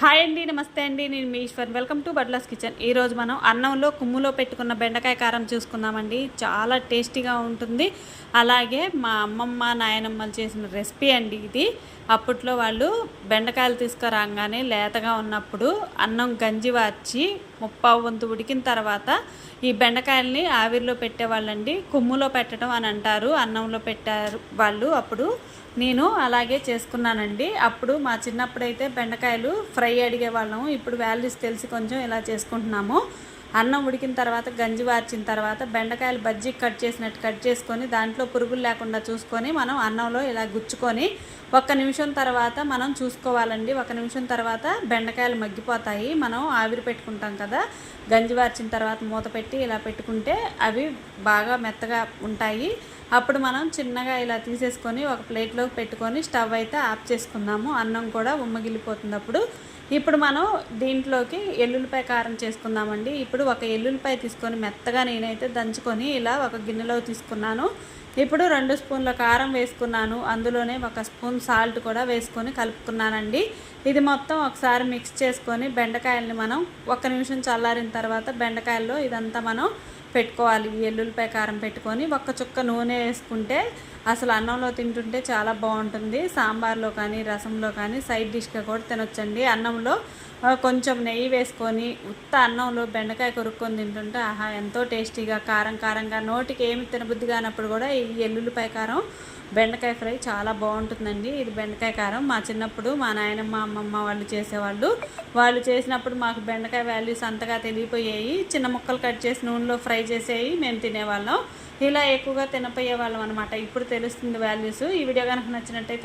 Hi అండి నమస్తే అండి. నేను మీ ఈశ్వర్. వెల్కమ్ టు బడ్లాస్ కిచెన్ ఈరోజు మనం అన్నంలో కుమ్ములో పెట్టుకున్న బెండకాయ కారం చూసుకుందామండి. చాలా టేస్టీగా ఉంటుంది. అలాగే మా అమ్మమ్మ నాయనమ్మలు చేసిన రెసిపీ అండి ఇది. అప్పట్లో వాళ్ళు బెండకాయలు తీసుకురాగానే లేతగా ఉన్నప్పుడు అన్నం గంజి వార్చి ముప్పావు వంతు ఉడికిన తర్వాత ఈ బెండకాయల్ని ఆవిరిలో పెట్టేవాళ్ళండి. కుమ్ములో పెట్టడం అని అంటారు. అన్నంలో పెట్టారు వాళ్ళు. అప్పుడు నేను అలాగే చేసుకున్నానండి. అప్పుడు మా చిన్నప్పుడైతే బెండకాయలు ఫ్రై అడిగేవాళ్ళము ఇప్పుడు వాల్యూస్ తెలిసి కొంచెం ఇలా చేసుకుంటున్నాము. అన్నం ఉడికిన తర్వాత గంజి వార్చిన తర్వాత బెండకాయలు బజ్జీ కట్ చేసినట్టు కట్ చేసుకొని దాంట్లో పురుగులు లేకుండా చూసుకొని మనం అన్నంలో ఇలా గుచ్చుకొని ఒక్క నిమిషం తర్వాత మనం చూసుకోవాలండి. ఒక నిమిషం తర్వాత బెండకాయలు మగ్గిపోతాయి. మనం ఆవిరి పెట్టుకుంటాం కదా గంజి వార్చిన తర్వాత మూత పెట్టి ఇలా పెట్టుకుంటే అవి బాగా మెత్తగా ఉంటాయి. అప్పుడు మనం చిన్నగా ఇలా తీసేసుకొని ఒక ప్లేట్లోకి పెట్టుకొని స్టవ్ అయితే ఆఫ్ చేసుకుందాము. అన్నం కూడా ఉమ్మగిలిపోతుంది అప్పుడు ఇప్పుడు మనం దీంట్లోకి ఎల్లుల్లిపాయ కారం చేసుకుందామండి. ఇప్పుడు ఒక ఎల్లుల్లిపాయ తీసుకొని మెత్తగా నేనైతే దంచుకొని ఇలా ఒక గిన్నెలో తీసుకున్నాను. ఇప్పుడు రెండు స్పూన్ల కారం వేసుకున్నాను. అందులోనే ఒక స్పూన్ సాల్ట్ కూడా వేసుకొని కలుపుకున్నానండి. ఇది మొత్తం ఒకసారి మిక్స్ చేసుకొని బెండకాయల్ని మనం ఒక్క నిమిషం చల్లారిన తర్వాత బెండకాయల్లో ఇదంతా మనం పెట్టుకోవాలి. ఎల్లుల్లిపాయ కారం పెట్టుకొని ఒక్క చుక్క నూనె వేసుకుంటే అసలు అన్నంలో తింటుంటే చాలా బాగుంటుంది. సాంబార్లో కానీ రసంలో కానీ సైడ్ డిష్గా కూడా తినొచ్చండి. అన్నంలో కొంచెం నెయ్యి వేసుకొని ఉత్త అన్నంలో బెండకాయ కొరుక్కొని తింటుంటే ఆహా ఎంతో టేస్టీగా కారం కారంగా నోటికి ఏమి తినబుద్ధి కానప్పుడు కూడా ఈ ఎల్లుల్లిపాయ కారం బెండకాయ ఫ్రై చాలా బాగుంటుందండి. ఇది బెండకాయ కారం. మా చిన్నప్పుడు మా నాయనమ్మ అమ్మమ్మ వాళ్ళు చేసేవాళ్ళు. వాళ్ళు చేసినప్పుడు మాకు బెండకాయ వాల్యూస్ అంతగా తెలియపోయాయి. చిన్న ముక్కలు కట్ చేసి నూనెలో ఫ్రై చేసేవి మేము తినేవాళ్ళం. ఇలా ఎక్కువగా తినపోయే వాళ్ళం అనమాట ఇప్పుడు తెలుస్తుంది వాల్యూస్ ఈ వీడియో కనుక నచ్చినట్టయితే